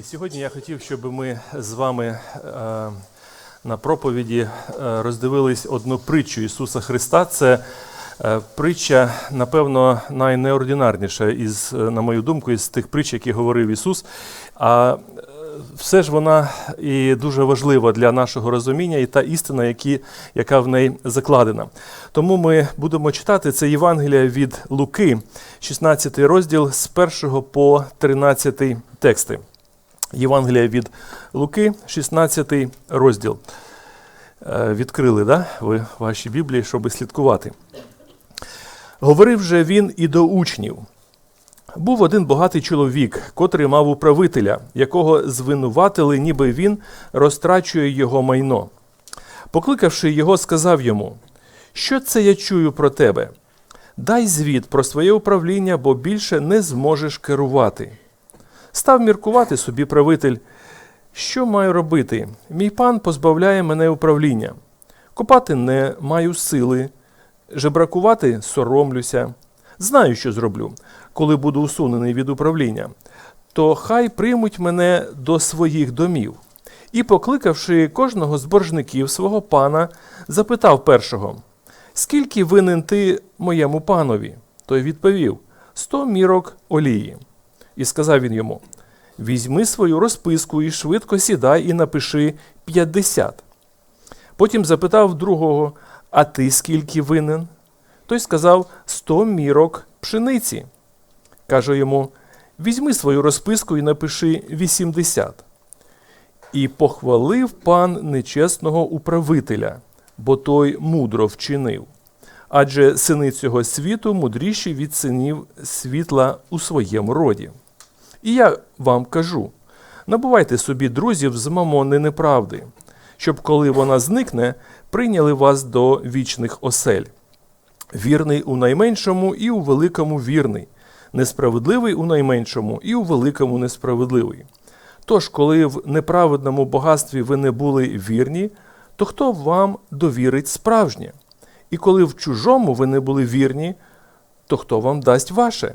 І сьогодні я хотів, щоб ми з вами е, на проповіді е, роздивились одну притчу Ісуса Христа. Це е, притча, напевно, найнеординарніша із, на мою думку, із тих притч, які говорив Ісус. А все ж вона і дуже важлива для нашого розуміння, і та істина, які, яка в неї закладена. Тому ми будемо читати це Євангелія від Луки, 16 розділ з 1 по 13 тексти. Євангелія від Луки, 16 розділ. Е, Відкрили, да? ви ваші Біблії, щоб слідкувати. Говорив же він і до учнів. Був один багатий чоловік, котрий мав управителя, якого звинуватили, ніби він розтрачує його майно. Покликавши його, сказав йому: Що це я чую про тебе? Дай звіт про своє управління, бо більше не зможеш керувати. Став міркувати собі правитель, що маю робити? Мій пан позбавляє мене управління. Копати не маю сили, жебракувати соромлюся. Знаю, що зроблю, коли буду усунений від управління. То хай приймуть мене до своїх домів. І, покликавши кожного з боржників свого пана, запитав першого: Скільки винен ти моєму панові? Той відповів: Сто мірок олії. І сказав він йому: Візьми свою розписку і швидко сідай і напиши 50. Потім запитав другого: А ти скільки винен? Той сказав: Сто мірок пшениці. Каже йому: Візьми свою розписку і напиши 80. І похвалив пан нечесного управителя, бо той мудро вчинив. Адже сини цього світу мудріші від синів світла у своєму роді. І я вам кажу: набувайте собі друзів з мамони неправди, щоб коли вона зникне, прийняли вас до вічних осель. Вірний у найменшому і у великому вірний, несправедливий у найменшому і у великому несправедливий. Тож, коли в неправедному багатстві ви не були вірні, то хто вам довірить справжнє? І коли в чужому ви не були вірні, то хто вам дасть ваше?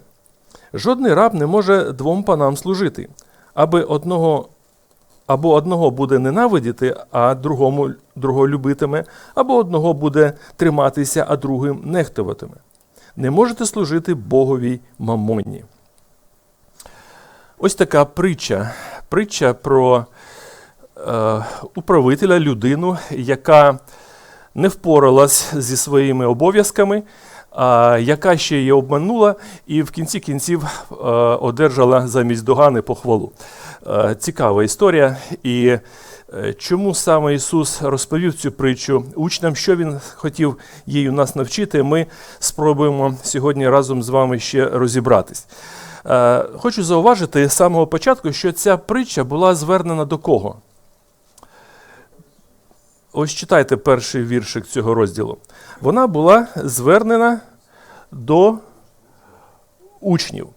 Жодний раб не може двом панам служити, аби одного або одного буде ненавидіти, а другому другого любитиме, або одного буде триматися, а другим нехтуватиме. Не можете служити Боговій мамонні. Ось така притча. Притча про е, управителя, людину, яка не впоралась зі своїми обов'язками, яка ще її обманула, і в кінці кінців е, одержала замість догани похвалу. Е, цікава історія. І е, чому саме Ісус розповів цю притчу учням, що Він хотів її нас навчити, ми спробуємо сьогодні разом з вами ще розібратись. Хочу зауважити з самого початку, що ця притча була звернена до кого? Ось читайте перший віршик цього розділу. Вона була звернена до учнів.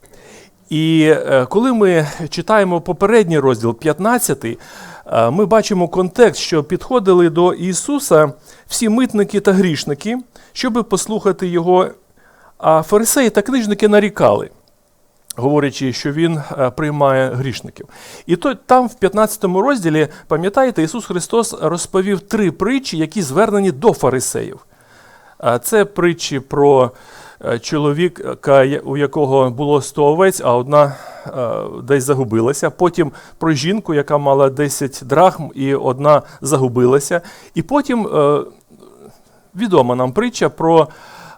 І е, коли ми читаємо попередній розділ 15, е, ми бачимо контекст, що підходили до Ісуса всі митники та грішники, щоб послухати Його, а фарисеї та книжники нарікали говорячи, що він е, приймає грішників. І то там, в 15 розділі, пам'ятаєте, Ісус Христос розповів три притчі, які звернені до фарисеїв. Це притчі про е, чоловіка, у якого було 100 овець, а одна е, десь загубилася. Потім про жінку, яка мала 10 драхм, і одна загубилася. І потім відома нам притча про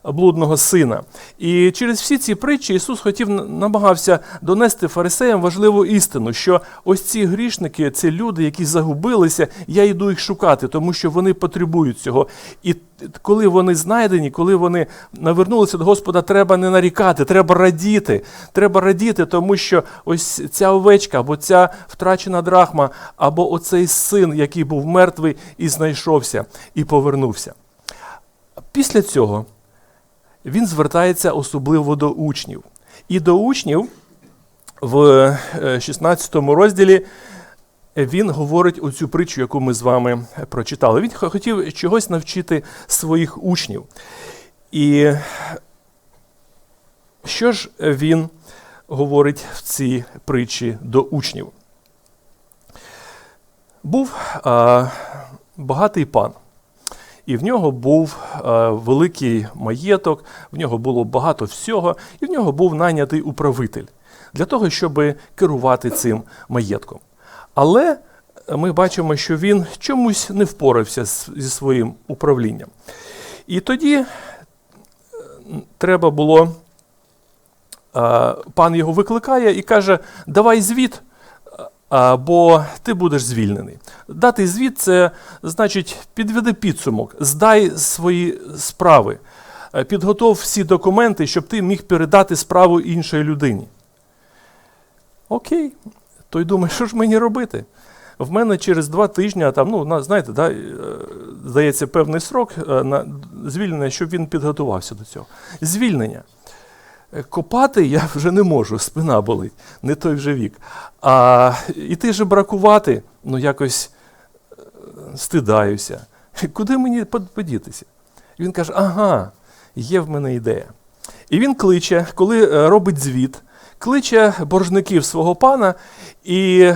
блудного сина. І через всі ці притчі Ісус хотів намагався донести фарисеям важливу істину, що ось ці грішники, це люди, які загубилися, я йду їх шукати, тому що вони потребують цього. І коли вони знайдені, коли вони навернулися до Господа, треба не нарікати, треба радіти. Треба радіти, тому що ось ця овечка, або ця втрачена драхма, або оцей син, який був мертвий і знайшовся, і повернувся. Після цього він звертається особливо до учнів. І до учнів в 16 е, розділі він говорить оцю притчу, яку ми з вами прочитали. Він хотів чогось навчити своїх учнів. І що ж він говорить в цій притчі до учнів? Був а, багатий пан, і в нього був а, великий маєток, в нього було багато всього, і в нього був найнятий управитель для того, щоб керувати цим маєтком. Але ми бачимо, що він чомусь не впорався зі своїм управлінням. І тоді е, треба було, а, пан його викликає і каже: Давай звіт, бо ти будеш звільнений. Дати звіт це значить підведи підсумок, здай свої справи, е, підготов всі документи, щоб ти міг передати справу іншій людині. Окей, той думає, що ж мені робити? В мене через два тижні, там, ну, знаєте, да, е, здається, певний срок е, на звільнення, щоб він підготувався до цього. Звільнення. Е, Копати я вже не можу, спина болить, не той вже вік. А іти же бракувати, ну якось е, стидаюся. Куди мені под- подітися? Він каже: ага, є в мене ідея. І він кличе, коли е, робить звіт, кличе боржників свого пана і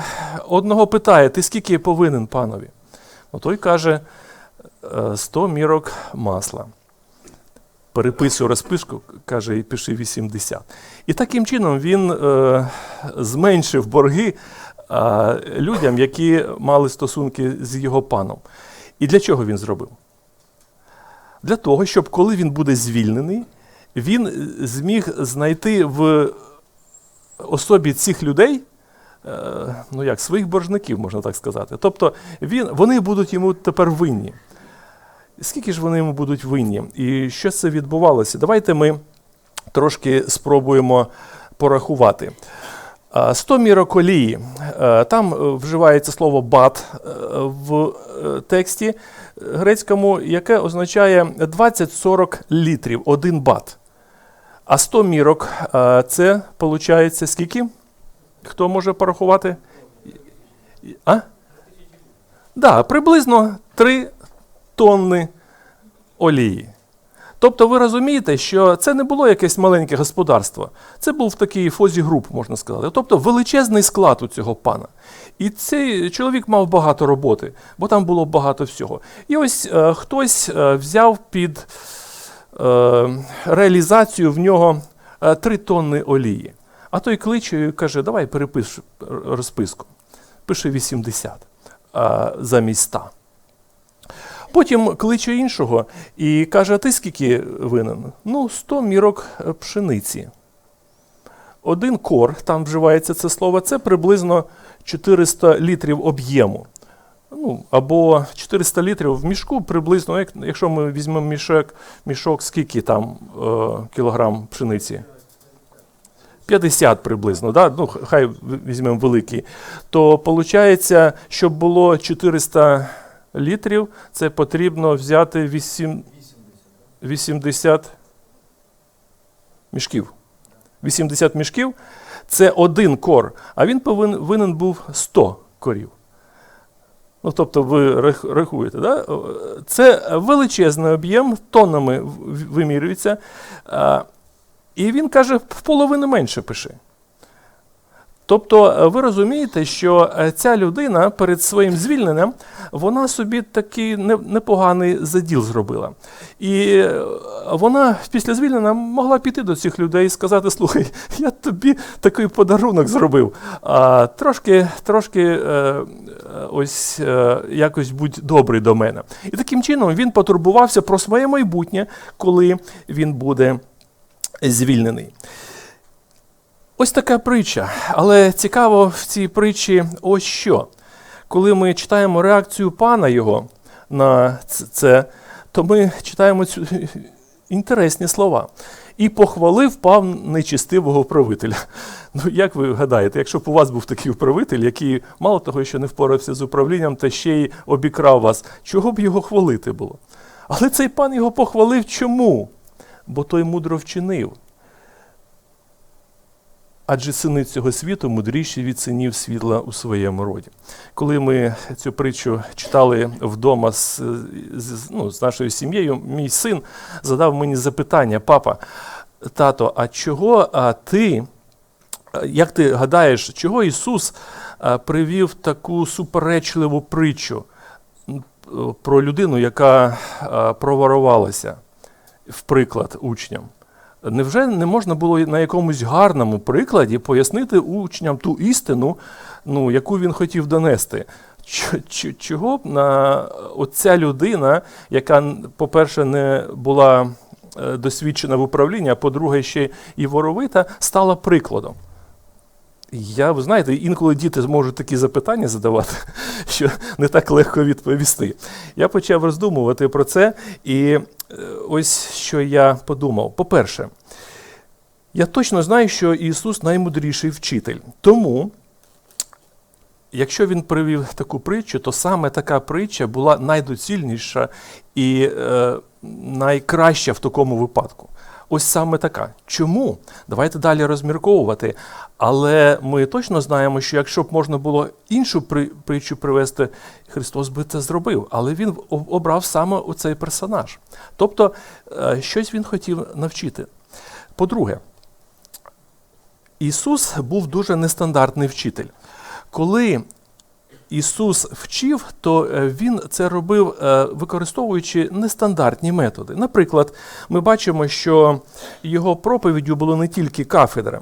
одного питає: ти скільки повинен панові? Ну, той каже: «Е, 100 мірок масла. Переписує розписку, каже, і пиши 80. І таким чином він е, зменшив борги е, людям, які мали стосунки з його паном. І для чого він зробив? Для того, щоб коли він буде звільнений, він зміг знайти в особі цих людей, е, ну як, своїх боржників, можна так сказати. Тобто він, вони будуть йому тепер винні. Скільки ж вони йому будуть винні? І що це відбувалося? Давайте ми трошки спробуємо порахувати. 100 мірок олії. Е, Там е, вживається слово бат е, в е, тексті грецькому, яке означає 20-40 літрів, один бат. А 100 мірок це виходить скільки? Хто може порахувати? А? Да, приблизно 3 тонни олії. Тобто ви розумієте, що це не було якесь маленьке господарство, це був такий фозі груп, можна сказати. Тобто величезний склад у цього пана. І цей чоловік мав багато роботи, бо там було багато всього. І ось е, хтось е, взяв під е, реалізацію в нього е, 3 тонни олії. А той кличе і каже: давай перепиш розписку. Пише 80 е, замість 100. Потім кличе іншого і каже: а ти скільки винен? Ну, 100 мірок е, пшениці. Один кор, там вживається це слово, це приблизно 400 літрів об'єму. Ну, або 400 літрів в мішку приблизно, як, якщо ми візьмемо мішок, мішок скільки там е, кілограм пшениці? 50 приблизно, да? ну, хай візьмемо великий, то виходить, щоб було 400 літрів, це потрібно взяти 8, 80 мішків. 80 мішків це один кор, а він повинен винен був 100 корів. Ну, тобто ви рахуєте, да? це величезний об'єм, тоннами вимірюється. І він каже, в половину менше пиши. Тобто е, ви розумієте, що е, ця людина перед своїм звільненням вона собі такий непоганий заділ зробила. І е, вона після звільнення могла піти до цих людей і сказати: слухай, я тобі такий подарунок зробив. А, трошки, трошки ось якось будь добрий до мене. І таким чином він потурбувався про своє майбутнє, коли він буде звільнений. Ось така притча. Але цікаво в цій притчі ось що. Коли ми читаємо реакцію пана його на це, то ми читаємо цю інтересні слова. І похвалив пан нечистивого управителя. Ну, як ви гадаєте, якщо б у вас був такий управитель, який мало того, що не впорався з управлінням, та ще й обікрав вас, чого б його хвалити було? Але цей пан його похвалив чому? Бо той мудро вчинив. Адже сини цього світу мудріші від синів світла у своєму роді. Коли ми цю притчу читали вдома з, з, ну, з нашою сім'єю, мій син задав мені запитання: папа, тато, а чого а ти, як ти гадаєш, чого Ісус привів таку суперечливу притчу про людину, яка проворувалася в приклад учням. Невже не можна було на якомусь гарному прикладі пояснити учням ту істину, ну, яку він хотів донести? Чого на оця людина, яка, по-перше, не була е, досвідчена в управлінні, а по-друге, ще і воровита, стала прикладом? Я, ви знаєте, інколи діти зможуть такі запитання задавати, що не так легко відповісти. Я почав роздумувати про це, і ось що я подумав. По-перше, я точно знаю, що Ісус наймудріший вчитель. Тому, якщо Він привів таку притчу, то саме така притча була найдоцільніша і е, найкраща в такому випадку. Ось саме така. Чому? Давайте далі розмірковувати. Але ми точно знаємо, що якщо б можна було іншу притчу привести, Христос би це зробив. Але він обрав саме оцей персонаж. Тобто, е, щось він хотів навчити. По-друге, Ісус був дуже нестандартний вчитель. Коли Ісус вчив, то е, Він це робив, е, використовуючи нестандартні методи. Наприклад, ми бачимо, що його проповіддю було не тільки кафедра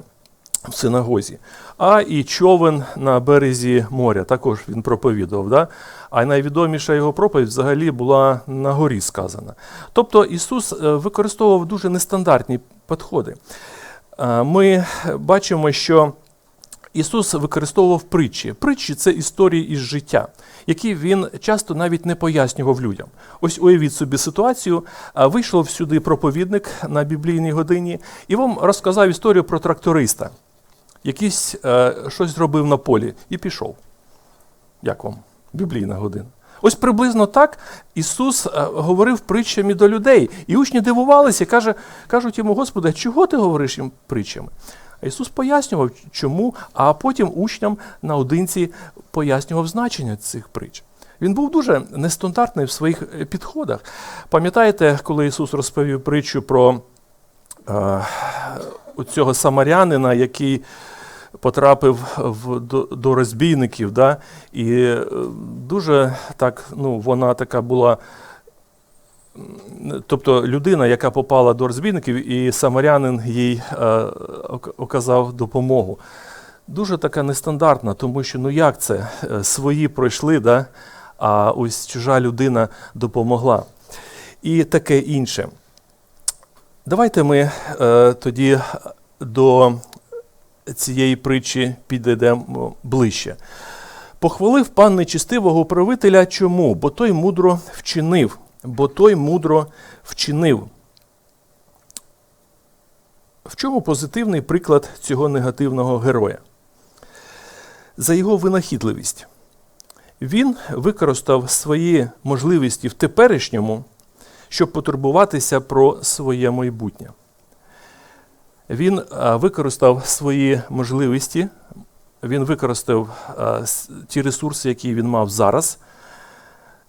в синагозі, а і човен на березі моря. Також він проповідував. Да? А найвідоміша його проповідь взагалі була на горі сказана. Тобто Ісус е, використовував дуже нестандартні підходи. Ми бачимо, що Ісус використовував притчі. Притчі це історії із життя, які він часто навіть не пояснював людям. Ось уявіть собі ситуацію. Вийшов сюди проповідник на біблійній годині і вам розказав історію про тракториста. Якийсь е, щось зробив на полі і пішов. Як вам? Біблійна година. Ось приблизно так Ісус е, говорив притчами до людей. І учні дивувалися, каже, кажуть йому, Господи, чого ти говориш їм притчами? Ісус пояснював, чому, а потім учням наодинці пояснював значення цих притч. Він був дуже нестандартний в своїх е, підходах. Пам'ятаєте, коли Ісус розповів притчу про е, цього самарянина, який потрапив в, до, до розбійників, да? і е, дуже так, ну, вона така була. Тобто людина, яка попала до розбійників, і самарянин їй е, оказав допомогу. Дуже така нестандартна, тому що ну як це? Е, Свої пройшли, да? а ось чужа людина допомогла. І таке інше. Давайте ми е, тоді до цієї притчі підійдемо ближче. Похвалив пан нечистивого управителя чому? Бо той мудро вчинив, бо той мудро вчинив. В чому позитивний приклад цього негативного героя? За його винахідливість. Він використав свої можливості в теперішньому, щоб потурбуватися про своє майбутнє. Він використав свої можливості, він використав ті ресурси, які він мав зараз,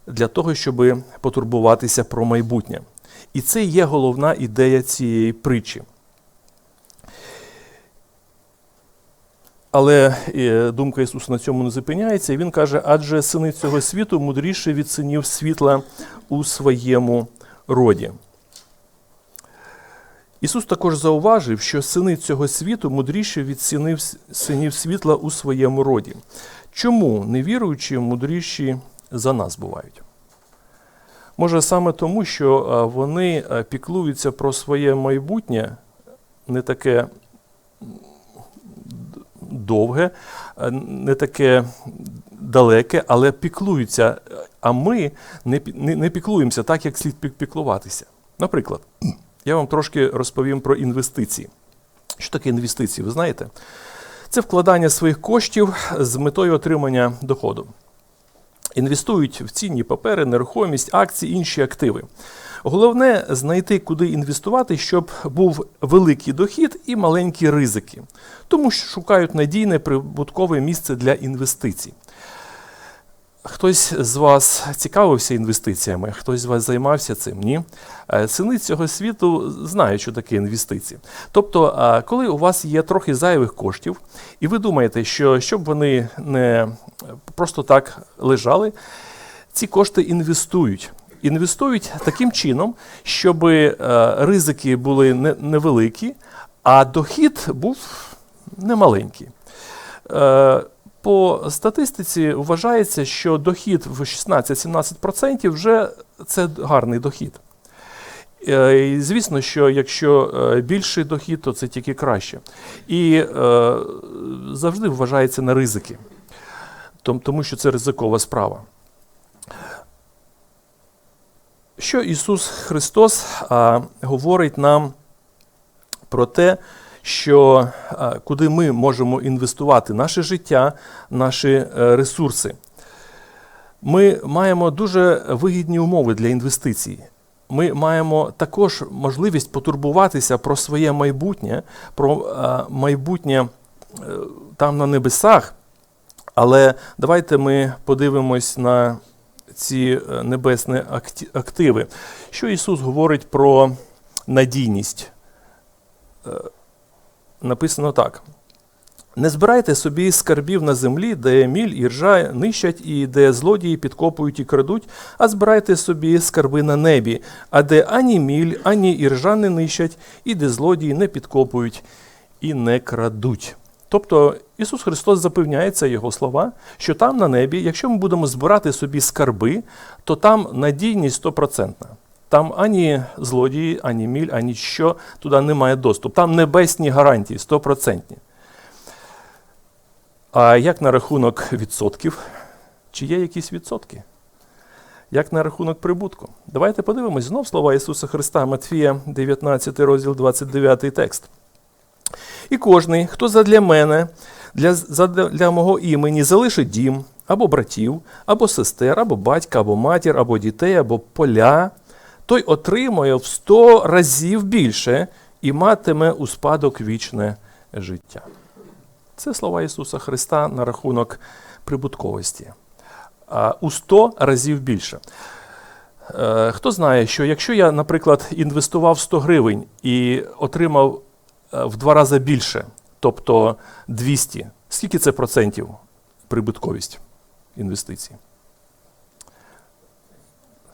для того, щоб потурбуватися про майбутнє. І це є головна ідея цієї притчі. Але е, думка Ісуса на цьому не зупиняється. І Він каже, адже сини цього світу мудріше від синів світла у своєму роді. Ісус також зауважив, що сини цього світу мудріші від синів світла у своєму роді. Чому невіруючі мудріші за нас бувають? Може, саме тому, що е, вони е, піклуються про своє майбутнє, не таке довге, е, не таке далеке, але піклуються. А ми не, піклуємося так, як слід піклуватися. Наприклад, я вам трошки розповім про інвестиції. Що таке інвестиції? Ви знаєте? Це вкладання своїх коштів з метою отримання доходу. Інвестують в цінні папери, нерухомість, акції, інші активи. Головне знайти, куди інвестувати, щоб був великий дохід і маленькі ризики. Тому що шукають надійне прибуткове місце для інвестицій. Хтось з вас цікавився інвестиціями, хтось з вас займався цим? Ні. Е, Сини цього світу знають, що таке інвестиції. Тобто, коли у вас є трохи зайвих коштів, і ви думаєте, що щоб вони не просто так лежали, ці кошти інвестують. Інвестують таким чином, щоб е, ризики були невеликі, а дохід був немаленький. По статистиці вважається, що дохід в 16-17% вже це гарний дохід. Е, І звісно, що якщо е, більший дохід, то це тільки краще. І е, завжди вважається на ризики, тому що це ризикова справа. Що Ісус Христос а, говорить нам про те, що куди ми можемо інвестувати наше життя, наші е, ресурси. Ми маємо дуже вигідні умови для інвестицій. Ми маємо також можливість потурбуватися про своє майбутнє, про е, майбутнє е, там на небесах. Але давайте ми подивимось на ці е, небесні активи. Що Ісус говорить про надійність? Написано так. Не збирайте собі скарбів на землі, де міль і ржа нищать, і де злодії підкопують і крадуть, а збирайте собі скарби на небі, а де ані міль, ані іржа не нищать, і де злодії не підкопують і не крадуть. Тобто Ісус Христос запевняє, це Його слова, що там на небі, якщо ми будемо збирати собі скарби, то там надійність стопроцентна. Там ані злодії, ані міль, ані що туди немає доступу. Там небесні гарантії, стопроцентні. А як на рахунок відсотків? Чи є якісь відсотки? Як на рахунок прибутку? Давайте подивимось знов слова Ісуса Христа, Матфія, 19 розділ, 29 текст. І кожний, хто задля мене, для, для мого імені залишить дім, або братів, або сестер, або батька, або матір, або дітей, або поля, той отримує в сто разів більше і матиме у спадок вічне життя. Це слова Ісуса Христа на рахунок прибутковості. А у 100 разів більше. Е, Хто знає, що якщо я, наприклад, інвестував 100 гривень і отримав е, в два рази більше, тобто 200, скільки це процентів прибутковість інвестицій?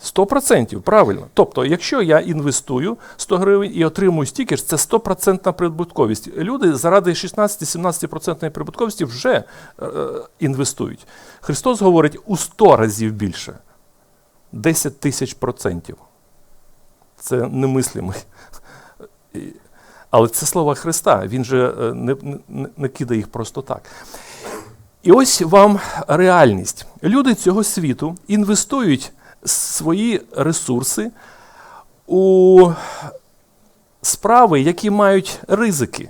100%, правильно. Тобто, якщо я інвестую 100 гривень і отримую стільки ж, це 100% прибутковість. Люди заради 16-17% прибутковості вже е, інвестують. Христос говорить у 100 разів більше. 10 тисяч процентів. Це немислимо. Але це слова Христа. Він же е, не, не, не кидає їх просто так. І ось вам реальність. Люди цього світу інвестують свої ресурси у справи, які мають ризики,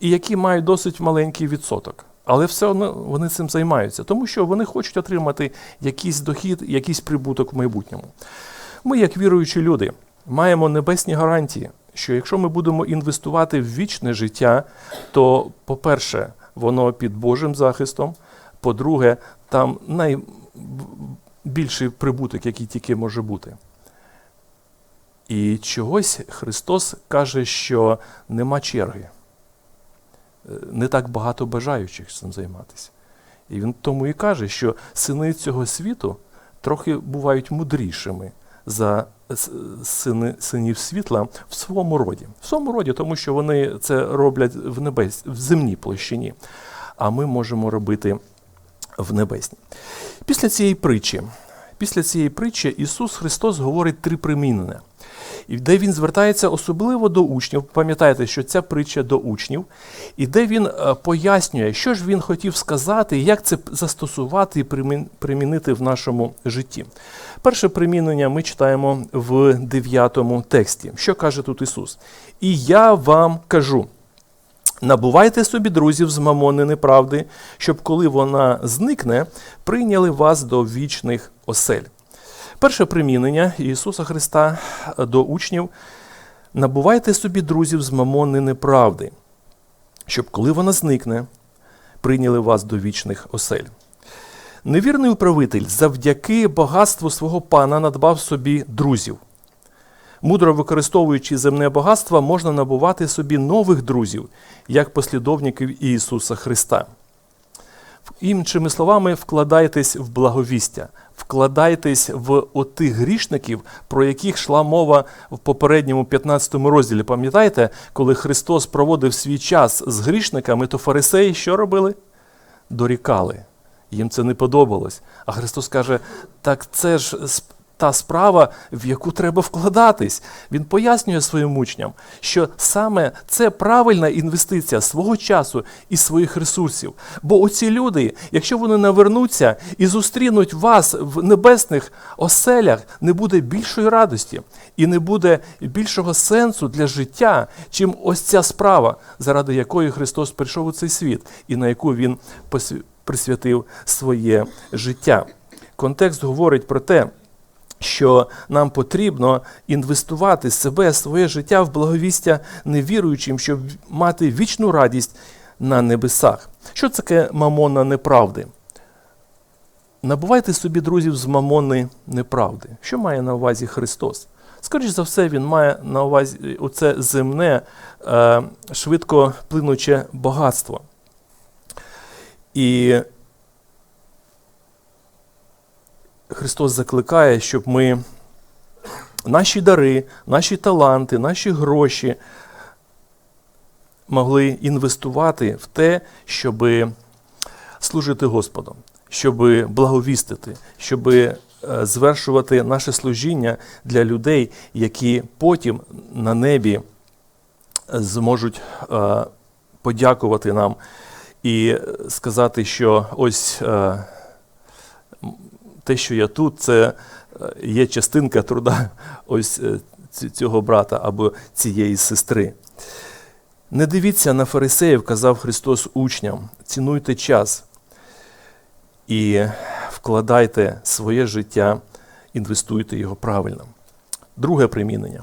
і які мають досить маленький відсоток. Але все одно вони цим займаються, тому що вони хочуть отримати якийсь дохід, якийсь прибуток в майбутньому. Ми, як віруючі люди, маємо небесні гарантії, що якщо ми будемо інвестувати в вічне життя, то, по-перше, воно під Божим захистом, по-друге, там найбільший прибуток, який тільки може бути. І чогось Христос каже, що нема черги. Е, Не так багато бажаючих цим займатися. І він тому і каже, що сини цього світу трохи бувають мудрішими за сини, синів світла в своєму роді. В своєму роді, тому що вони це роблять в небес, в земній площині, а ми можемо робити в небесній. Після цієї притчі, після цієї притчі Ісус Христос говорить три примінення. І де він звертається особливо до учнів, пам'ятаєте, що ця притча до учнів, і де він е, пояснює, що ж він хотів сказати, як це застосувати і примінити в нашому житті. Перше примінення ми читаємо в 9 тексті. Що каже тут Ісус? І я вам кажу. Набувайте собі друзів з мамони неправди, щоб коли вона зникне, прийняли вас до вічних осель. Перше примінення Ісуса Христа до учнів набувайте собі друзів з мамони неправди, щоб коли вона зникне, прийняли вас до вічних осель. Невірний управитель завдяки багатству свого пана надбав собі друзів. Мудро використовуючи земне багатство, можна набувати собі нових друзів, як послідовників Ісуса Христа. Іншими словами, вкладайтесь в благовістя, вкладайтесь в отих грішників, про яких йшла мова в попередньому 15 розділі. Пам'ятаєте, коли Христос проводив свій час з грішниками, то фарисеї що робили? Дорікали. Їм це не подобалось. А Христос каже: так це ж та справа, в яку треба вкладатись. Він пояснює своїм учням, що саме це правильна інвестиція свого часу і своїх ресурсів. Бо оці люди, якщо вони навернуться і зустрінуть вас в небесних оселях, не буде більшої радості і не буде більшого сенсу для життя, чим ось ця справа, заради якої Христос прийшов у цей світ і на яку Він присвятив своє життя. Контекст говорить про те, що нам потрібно інвестувати себе, своє життя в благовістя невіруючим, щоб мати вічну радість на небесах. Що таке мамонна неправди? Набувайте собі друзів з мамони неправди. Що має на увазі Христос? Скоріше за все, Він має на увазі оце земне, е, швидко плинуче багатство. І Христос закликає, щоб ми наші дари, наші таланти, наші гроші могли інвестувати в те, щоб служити Господу, щоб благовістити, щоб звершувати наше служіння для людей, які потім на небі зможуть е, подякувати нам і сказати, що ось. Те, що я тут, це е, є частинка труда ось е, цього брата або цієї сестри. Не дивіться на фарисеїв, казав Христос учням, цінуйте час і вкладайте своє життя, інвестуйте його правильно. Друге примінення.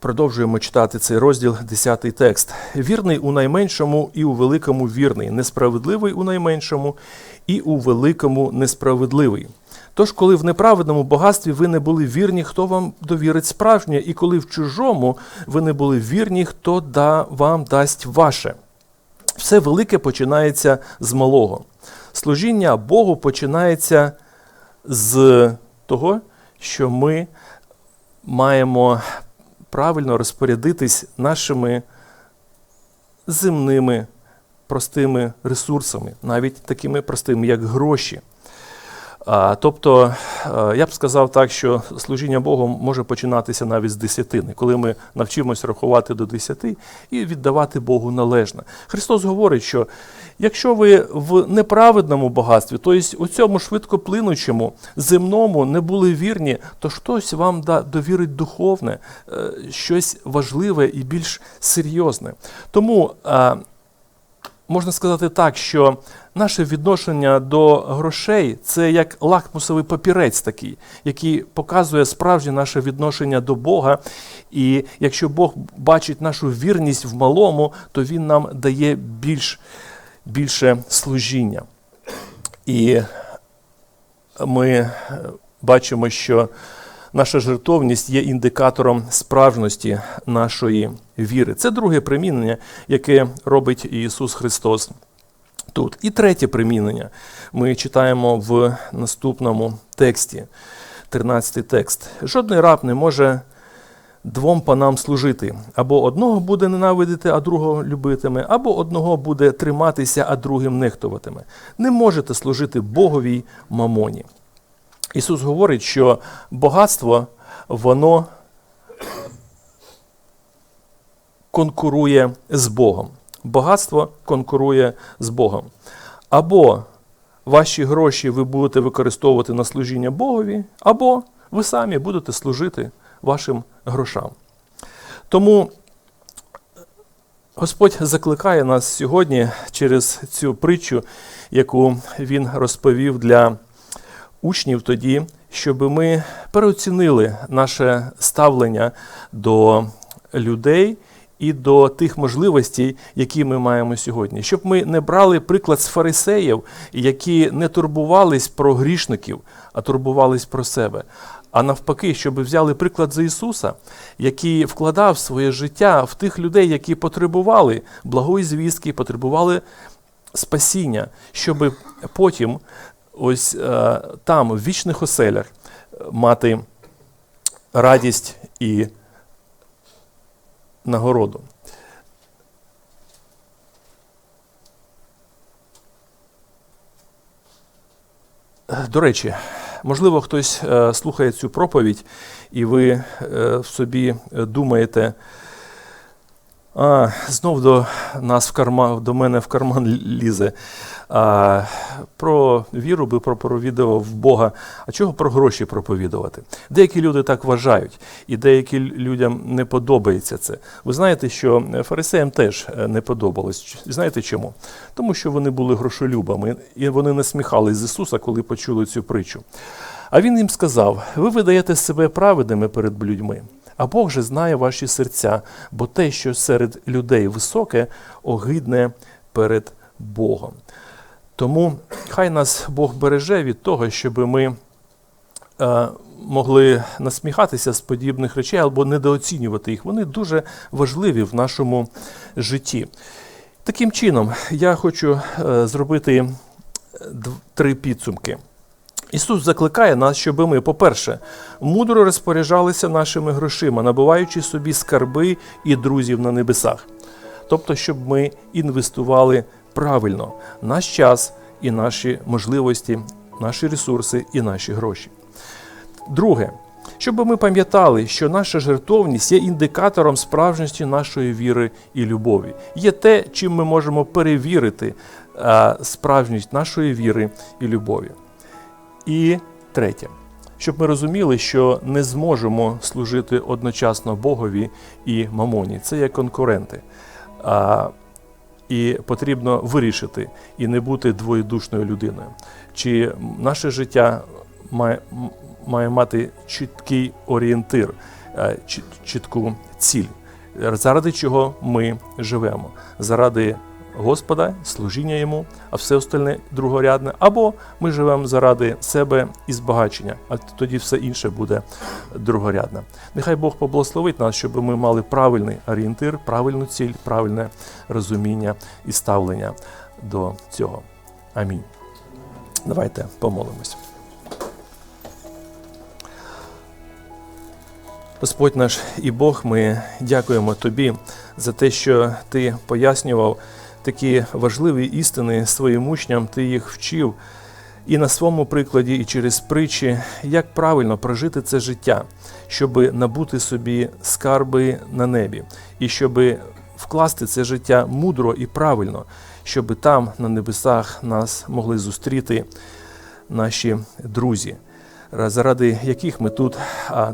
Продовжуємо читати цей розділ, 10 текст. Вірний у найменшому і у великому вірний, несправедливий у найменшому і у великому несправедливий. Тож, коли в неправедному багатстві ви не були вірні, хто вам довірить справжнє, і коли в чужому ви не були вірні, хто да, вам дасть ваше. Все велике починається з малого. Служіння Богу починається з того, що ми маємо правильно розпорядитись нашими земними простими ресурсами, навіть такими простими, як гроші. Тобто, я б сказав так, що служіння Богу може починатися навіть з десятини, коли ми навчимося рахувати до десяти і віддавати Богу належне. Христос говорить, що якщо ви в неправедному багатстві, тобто у цьому швидкоплинучому, земному не були вірні, то хтось вам довірить духовне, е, щось важливе і більш серйозне. Тому е, можна сказати так, що наше відношення до грошей це як лакмусовий папірець такий, який показує справжнє наше відношення до Бога. І якщо Бог бачить нашу вірність в малому, то Він нам дає більш, більше служіння. І ми е, бачимо, що наша жертовність є індикатором справжності нашої віри. Це друге примінення, яке робить Ісус Христос тут. І третє примінення ми читаємо в наступному тексті, 13 текст. Жодний раб не може двом панам служити. Або одного буде ненавидити, а другого любитиме, або одного буде триматися, а другим нехтуватиме. Не можете служити Боговій мамоні. Ісус говорить, що багатство, воно конкурує з Богом. Багатство конкурує з Богом. Або ваші гроші ви будете використовувати на служіння Богові, або ви самі будете служити вашим грошам. Тому Господь закликає нас сьогодні через цю притчу, яку Він розповів для учнів тоді, щоб ми переоцінили наше ставлення до людей і до тих можливостей, які ми маємо сьогодні. Щоб ми не брали приклад з фарисеїв, які не турбувались про грішників, а турбувались про себе. А навпаки, щоб взяли приклад з Ісуса, який вкладав своє життя в тих людей, які потребували благої звістки, потребували спасіння, щоб потім ось е, там, в вічних оселях, мати радість і нагороду. До речі, можливо, хтось е, слухає цю проповідь, і ви е, в собі е, думаєте, а, знов до нас в карман, до мене в карман лізе. А, про віру би проповідував в Бога. А чого про гроші проповідувати? Деякі люди так вважають, і деякі людям не подобається це. Ви знаєте, що фарисеям теж е, не подобалось. Знаєте чому? Тому що вони були грошолюбами, і вони насміхались з Ісуса, коли почули цю притчу. А він їм сказав: ви видаєте себе праведними перед людьми. А Бог же знає ваші серця, бо те, що серед людей високе, огидне перед Богом. Тому хай нас Бог береже від того, щоб ми е, могли насміхатися з подібних речей або недооцінювати їх. Вони дуже важливі в нашому житті. Таким чином, я хочу е, зробити три підсумки. Ісус закликає нас, щоб ми, по-перше, мудро розпоряджалися нашими грошима, набуваючи собі скарби і друзів на небесах. Тобто, щоб ми інвестували правильно наш час і наші можливості, наші ресурси і наші гроші. Друге, щоб ми пам'ятали, що наша жертовність є індикатором справжності нашої віри і любові. Є те, чим ми можемо перевірити справжність нашої віри і любові. І третє, щоб ми розуміли, що не зможемо служити одночасно Богові і мамоні. Це є конкуренти. А, і потрібно вирішити і не бути двоєдушною людиною. Чи наше життя має, має мати чіткий орієнтир, е, чітку ціль, заради чого ми живемо? Заради Господа, служіння йому, а все остальне другорядне, або ми живемо заради себе і збагачення, а тоді все інше буде другорядне. Нехай Бог поблагословить нас, щоб ми мали правильний орієнтир, правильну ціль, правильне розуміння і ставлення до цього. Амінь. Давайте помолимось. Господь наш і Бог, ми дякуємо Тобі за те, що Ти пояснював такі важливі істини своїм учням, Ти їх вчив. І на своєму прикладі, і через притчі, як правильно прожити це життя, щоб набути собі скарби на небі, і щоб вкласти це життя мудро і правильно, щоб там, на небесах, нас могли зустріти наші друзі заради яких ми тут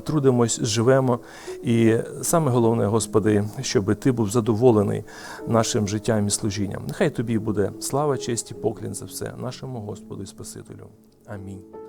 трудимось, живемо. І саме головне, Господи, щоб Ти був задоволений нашим життям і служінням. Нехай тобі буде слава, честь і поклін за все, нашому Господу і Спасителю. Амінь.